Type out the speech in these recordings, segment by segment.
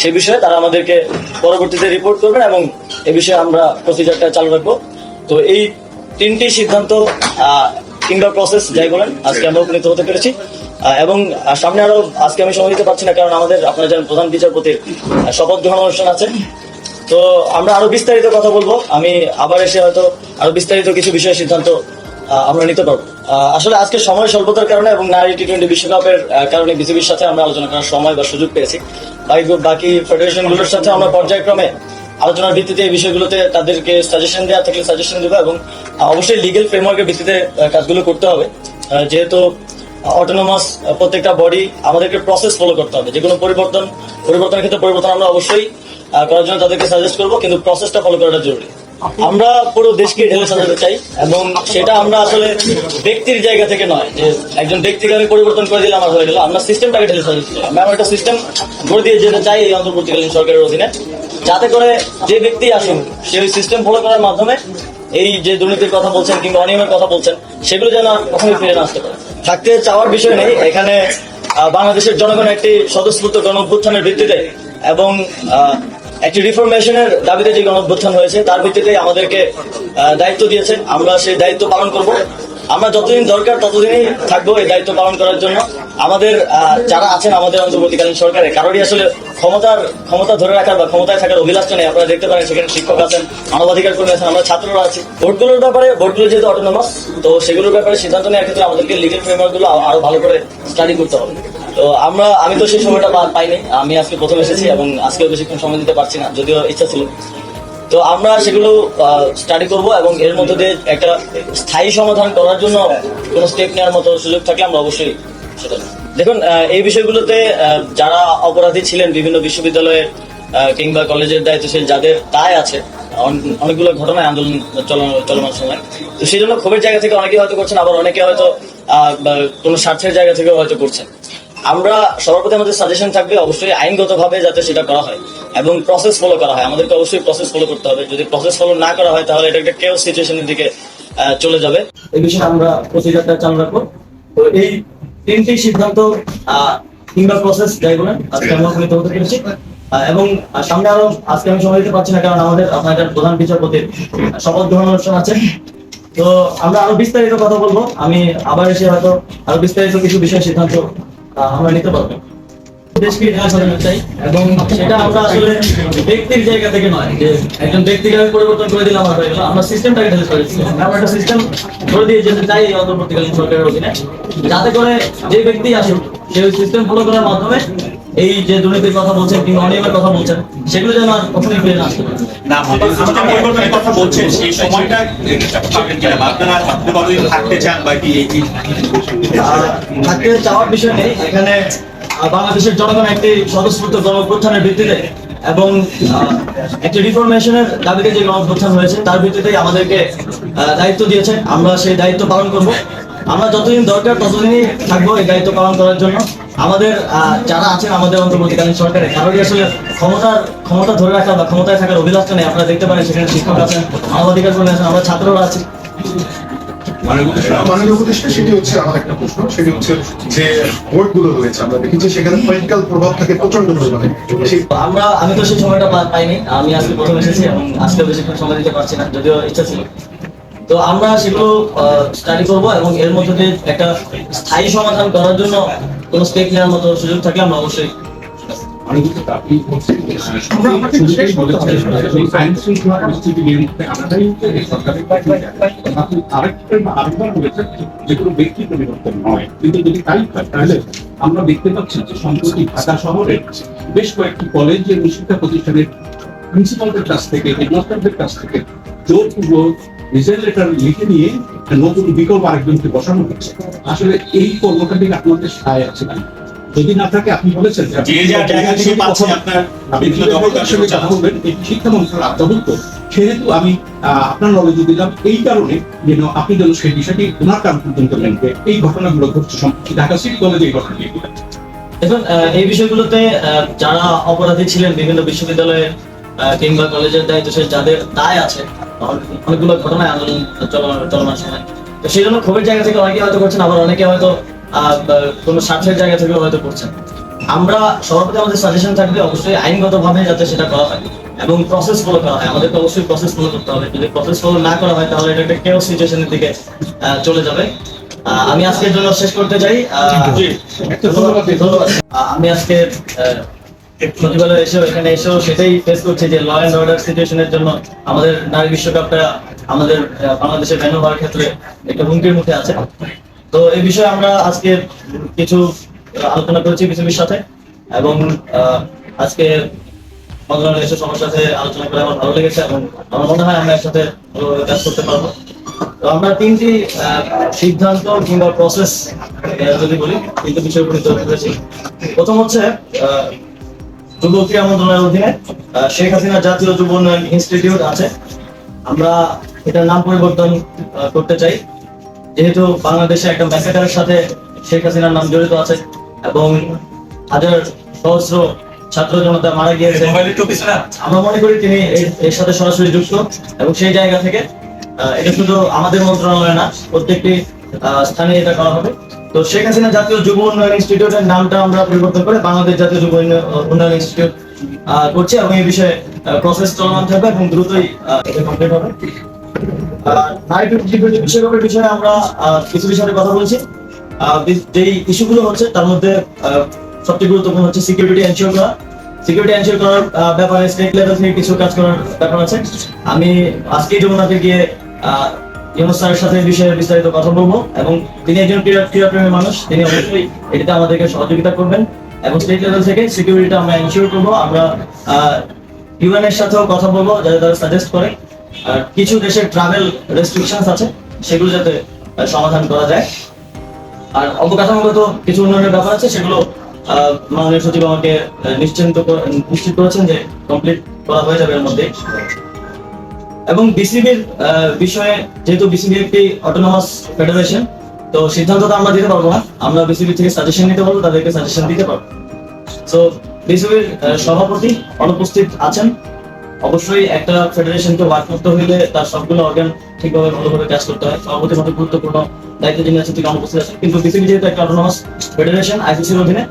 সে বিষয়ে তারা আমাদেরকে পরবর্তীতে রিপোর্ট করবেন এবং এ বিষয়ে আমরা প্রসিজারটা চালু রাখব। তো এই তিনটি সিদ্ধান্ত কিংবা প্রসেস যাই বলেন, আজকে আমরা উপনীত হতে পেরেছি। এবং সামনে আরও আজকে আমি সময় দিতে পারছি না, কারণ আমাদের আপনারা জানেন প্রধান বিচারপতির শপথ গ্রহণ অনুষ্ঠান আছে। তো আমরা আরও বিস্তারিত কথা বলব। আমি আবার এসে হয়তো আরও বিস্তারিত কিছু বিষয়ে সিদ্ধান্ত আমরা নিতে পারব। আসলে আজকে সময় স্বল্পতার কারণে এবং নারী টি টোয়েন্টি বিশ্বকাপের কারণে বিসিবির সাথে আমরা আলোচনা করার সময় বা সুযোগ পেয়েছি। বাকি ফেডারেশনগুলোর সাথে আমরা পর্যায়ক্রমে আলোচনার ভিত্তিতে এই বিষয়গুলোতে তাদেরকে সাজেশন দেওয়া থাকলে সাজেশন দেবো এবং অবশ্যই লিগেল ফ্রেমওয়ার্কের ভিত্তিতে কাজগুলো করতে হবে। যেহেতু অটোনোমাস প্রত্যেকটা বডি আমাদেরকে প্রসেস ফলো করতে হবে। যে কোনো পরিবর্তন, পরিবর্তনের ক্ষেত্রে পরিবর্তন আমরা অবশ্যই করার জন্য তাদেরকে সাজেস্ট করব, কিন্তু প্রসেসটা ফলো করাটা জরুরি। আমরা পুরো দেশকে ঢেলে সাজাতে চাই এবং সেটা আমরা আসলে ব্যক্তির জায়গা থেকে নয়, যে একজন ব্যক্তিকে আমি পরিবর্তন করে দিলে আমার হয়ে আমরা সিস্টেমটাকে ঢেলে সাজাতে চাই। আমরা একটা সিস্টেম করে দিয়ে যেতে চাই এই অন্তর্বর্তীকালীন সরকারের অধীনে, যাতে করে যে ব্যক্তি আসুন সে ওই সিস্টেম ফলো করার মাধ্যমে এই যে দুর্নীতির কথা বলছেন কিংবা অনিয়মের কথা বলছেন, সেগুলো যেন কখনোই ফিরে না আসতে পারে। থাকতে চাওয়ার বিষয় নেই। এখানে বাংলাদেশের জনগণ একটি স্বতঃস্ফূর্ত গণ ভিত্তিতে এবং একটি রিফরমেশনের দাবিতে যে গণঅভ্যুত্থান হয়েছে, তার ভিত্তিতে আমাদেরকে দায়িত্ব দিয়েছে আমরা সেই দায়িত্ব পালন করব। আমরা যতদিন দরকার ততদিনই থাকব এই দায়িত্ব পালন করার জন্য। আমাদের যারা আছেন আমাদের অন্তর্বর্তীকালীন সরকারে, কারোরই আসলে ক্ষমতার, ক্ষমতা ধরে রাখার বা ক্ষমতায় থাকার অভিলাষ নেই। আপনারা দেখতে পারেন সেখানে শিক্ষক আছেন মানবাধিকার কর্মী আছেন, আমরা ছাত্ররা আছি। ভোটগুলোর ব্যাপারে, ভোটগুলো যেহেতু অটোনমাস তো সেগুলোর ব্যাপারে সিদ্ধান্ত নেওয়ার ক্ষেত্রে আমাদেরকে লিগেল ফ্রেমওয়ার্কগুলো আরও ভালো করে স্টাডি করতে হবে। তো আমরা, আমি তো সেই সময়টা পাইনি। আমি আজকে প্রথম এসেছি এবং আজকেও বেশিক্ষণ সময় দিতে পারছি না, যদিও ইচ্ছা ছিল। তো আমরা সেগুলো স্টাডি করব এবং এর মধ্যে দিয়ে একটা স্থায়ী সমাধান করার জন্য কোনো স্টেপ নেওয়ার মতো সুযোগ থাকলে আমরা অবশ্যই সেটা দেখুন এই বিষয়গুলোতে যারা অপরাধী ছিলেন বিভিন্ন বিশ্ববিদ্যালয়ের কিংবা কলেজের দায়িত্বশীল, যাদের দায় আছে, অন- অনেকগুলো ঘটনায় আন্দোলন চলমান সময়, তো সেই জন্য ক্ষোভের জায়গা থেকে অনেকে হয়তো করছেন, আবার অনেকে হয়তো কোনো স্বার্থের জায়গা থেকে হয়তো করছেন। আমরা সবার প্রতি আমাদের সাজেশন থাকবে অবশ্যই আইনগতভাবে যাতে সেটা করা হয় এবং প্রসেস ফলো করা হয়। আমাদেরকে অবশ্যই প্রসেস ফলো করতে হবে। যদি প্রসেস ফলো না করা হয়, তাহলে এটা একটা কেউ সিচুয়েশনের দিকে চলে যাবে। এই বিষয়ে আমরা প্রসিজারটা চালু রাখব। তো এই তিনটি সিদ্ধান্ত কিংবা প্রসেস যাই বলেন আজকে আমরা উপনীত হতে পেরেছি। এবং সামনে আরও আজকে আমি সময় দিতে পারছি না, কারণ আমাদের আপনাদের প্রধান বিচারপতির শপথ গ্রহণ অনুষ্ঠান আছে। তো আমরা আরও বিস্তারিত কথা বলব। আমি আবার এসে হয়তো আরও বিস্তারিত কিছু বিষয় সিদ্ধান্ত আমরা নিতে পারব। দেশকে চাই এবং সেটা আমরা আসলে ব্যক্তির জায়গা থেকে নয়, যে একজন ব্যক্তিকে আমি পরিবর্তন করে দিলাম গেল আমরা সিস্টেমটাকে ঢেলে ফেলেছি আমরা একটা সিস্টেম করে দিয়ে যেতে চাই অন্তর্বর্তীকালীন সরকারের অধীনে। যাতে করে যে ব্যক্তি আসুক সেই সিস্টেম ফলো করার মাধ্যমে এই যে দুর্নীতির কথা বলছেন কিংবা অনিয়মের কথা বলছেন সেগুলো যেন আর কখনোই ফিরে না না পরিবর্তনের কথা বলছেন সেই সময়টা পাবেন কিনা বা আপনারা কতদিন থাকতে চান বা কি থাকতে চাওয়ার বিষয় নেই। এখানে বাংলাদেশের জনগণ একটি স্বতঃস্ফূর্ত গণঅভ্যুত্থানের ভিত্তিতে এবং একটি রিফরমেশনের দাবিতে যে গণঅভ্যুত্থান হয়েছে তার ভিত্তিতেই আমাদেরকে আহ, দায়িত্ব দিয়েছে। আমরা সেই দায়িত্ব পালন করব। আমরা যতদিন দরকার ততদিনই থাকব এই দায়িত্ব পালন করার জন্য। আমাদের যারা আছেন আমাদের অন্তর্বর্তীকালীন সরকারে কারোরই আসলে ক্ষমতার ক্ষমতা ধরে রাখা বা ক্ষমতায় থাকার অভিলাষটা নেই। আপনারা দেখতে পারেন সেখানে শিক্ষক আছেন মানবাধিকার কর্মী আছেন আমরা ছাত্ররা আছি। মাননীয় উপদেষ্টা সেটি হচ্ছে আমার একটা প্রশ্ন। সেটি হচ্ছে যে ভোটগুলো রয়েছে আমরা দেখেছি সেখানে পলিটিক্যাল প্রভাব থাকে প্রচণ্ড পরিমাণে। আমরা আমি তো সেই সময়টা পাইনি। আমি আজকে প্রথম এসেছি এবং আজকে বেশিক্ষণ সময় দিতে পারছি না যদিও ইচ্ছা ছিল। তো আমরা সেগুলো স্টাডি করব এবং এর মধ্যে দিয়ে একটা স্থায়ী সমাধান করার জন্য কোনো স্টেপ নেওয়ার মতো সুযোগ থাকলে আমরা অবশ্যই হয় আমরা দেখতে পাচ্ছি যে সম্প্রতি ঢাকা শহরে বেশ কয়েকটি কলেজ এবং শিক্ষা প্রতিষ্ঠানের প্রিন্সিপালদের কাছ থেকে হেডমাস্টারদের কাছ থেকে জোরপূর্বক রিজাইন লেটার লিখে নিয়ে একটা নতুন বিকল্প আরেকজনকে বসানো হচ্ছে। আসলে এই কর্মকাণ্ডে আপনাদের সায় আছে না যদি না থাকে আপনি বলেছেন যে যার জায়গা থেকে পাচ্ছে আপনার বিভিন্ন দখলদার সঙ্গে কথা বলবেন এই শিক্ষা মন্ত্রণালয় আত্মভুক্ত। সেহেতু আমি আপনার নলেজে দিলাম এই কারণে যেন আপনি যেন সেই বিষয়টি ওনার কান পর্যন্ত যে এই ঘটনাগুলো ঘটছে সম্প্রতি। ঢাকা সিটি কলেজে এই ঘটনা দেখুন আহ, এই বিষয়গুলোতে আহ, যারা অপরাধী ছিলেন বিভিন্ন বিশ্ববিদ্যালয়ের আহ, কিংবা কলেজের দায়িত্বশীল যাদের দায় আছে অনেকগুলো ঘটনায় আন্দোলন চলমান চলমান সময় তো সেই জন্য ক্ষোভের জায়গা থেকে অনেকে হয়তো করছেন আবার অনেকে হয়তো কোনো স্বার্থের জায়গা থেকে হয়তো করছেন। আমরা সভাপতি আমাদের সাজেশন থাকবে অবশ্যই আইনগতভাবে যাতে সেটা করা হয় এবং প্রসেস ফলো করা হয়। আমাদেরকে অবশ্যই প্রসেস ফলো করতে হবে। যদি প্রসেস ফলো না করা হয় তাহলে এটা একটা কেউ সিচুয়েশনের দিকে চলে যাবে। আহ, আমি আজকের জন্য শেষ করতে চাই। ধন্যবাদ। আমি আজকে সচিবালয়ে এসেও এখানে এসেও সেটাই ফেস করছি যে ল অ্যান্ড অর্ডার সিচুয়েশনের জন্য আমাদের নারী বিশ্বকাপটা আমাদের বাংলাদেশের হওয়ার ক্ষেত্রে একটা হুমকির মুখে আছে। তো এই বিষয়ে আমরা আজকে কিছু আলোচনা করেছি বিসিবির সাথে এবং আজকে এসে সবার সাথে আলোচনা করে আমার ভালো লেগেছে এবং আমার মনে হয় আমরা একসাথে কাজ করতে পারব। তো আমরা তিনটি সিদ্ধান্ত কিংবা প্রসেস যদি বলি, তিনটি বিষয়ের উপর জোর প্রথম হচ্ছে যুব ক্রীড়া মন্ত্রণালয়ের অধীনে শেখ হাসিনা জাতীয় যুব উন্নয়ন ইনস্টিটিউট আছে। আমরা এটার নাম পরিবর্তন করতে চাই। যেহেতু বাংলাদেশে একটা ম্যাসেকারের সাথে শেখ হাসিনার নাম জড়িত আছে এবং হাজার সহস্র ছাত্র জনতা মারা গিয়েছে। আমরা মনে করি তিনি এর- সাথে সরাসরি যুক্ত এবং সেই জায়গা থেকে এটা শুধু আমাদের মন্ত্রণালয় না প্রত্যেকটি স্থানে এটা করা হবে। তো শেখ হাসিনা জাতীয় যুব উন্নয়ন ইনস্টিটিউটের নামটা আমরা পরিবর্তন করে বাংলাদেশ জাতীয় যুব উন্নয়ন- ইনস্টিটিউট করছি এবং এই বিষয়ে প্রসেস চলমান থাকবে এবং দ্রুতই কমপ্লিট হবে। বিরোধী বিশ্বকাপের বিষয়ে আমরা কিছু বিষয়ে কথা বলছি। যেই ইস্যুগুলো হচ্ছে, তার মধ্যে সবচেয়ে গুরুত্বপূর্ণ হচ্ছে সিকিউরিটি এনশিওর করা। সিকিউরিটি এনশিওর করার ব্যাপারে স্টেট লেভেল থেকে কিছু কাজ করার ব্যাপার আছে। আমি আজকেই যমুনাতে গিয়ে সাথে বিষয়ে বিস্তারিত কথা বলব। এবং তিনি একজন ক্রীড়া, ক্রীড়াপ্রেমী মানুষ, তিনি অবশ্যই আমাদেরকে সহযোগিতা করবেন। এবং স্টেট লেভেল থেকে সিকিউরিটিটা আমরা এনশিওর করব। আমরা সাথেও কথা বলব তারা সাজেস্ট করে। আর কিছু দেশের ট্রাভেল রেস্ট্রিকশনস আছে, সেগুলো যাতে সমাধান করা যায়। আর অবকাঠামোগত কিছু উন্নয়নের ব্যাপার আছে, সেগুলো মাননীয় সচিব আমাকে নিশ্চিন্ত নিশ্চিত করেছেন যে কমপ্লিট করা হয়ে যাবে এর মধ্যে। এবং বিসিবির বিষয়ে যেহেতু বিসিবি একটি অটোনমাস ফেডারেশন তো সিদ্ধান্ত তো আমরা দিতে পারব না। আমরা বিসিবি থেকে সাজেশন নিতে পারব, তাদেরকে সাজেশন দিতে পারব। তো বিসিবির সভাপতি অনুপস্থিত আছেন। অবশ্যই একটা ফেডারেশনকে ওয়ার্ক করতে হইলে তার সবগুলো অর্গান ঠিকভাবে ভালোভাবে কাজ করতে হয়। সভাপতি মতো গুরুত্বপূর্ণ দায়িত্ব যিনি আছেন তিনি অনুপস্থিত আছেন। কিন্তু বিসিবি যেহেতু একটা অটোনমাস ফেডারেশন আইসিসির অধীনে,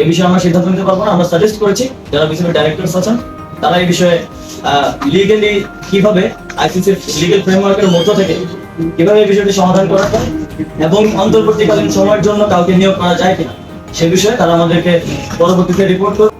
এই বিষয়ে আমরা সিদ্ধান্ত নিতে পারব না। আমরা সাজেস্ট করেছি, যারা বিসিবি ডাইরেক্টর আছেন তারা এই বিষয়ে লিগেলি কীভাবে আইসিসির লিগেল ফ্রেমওয়ার্কের মধ্য থেকে কীভাবে এই বিষয়টি সমাধান করা যায় এবং অন্তর্বর্তীকালীন সময়ের জন্য কাউকে নিয়োগ করা যায় কিনা, সে বিষয়ে তারা আমাদেরকে পরবর্তীতে রিপোর্ট করবে।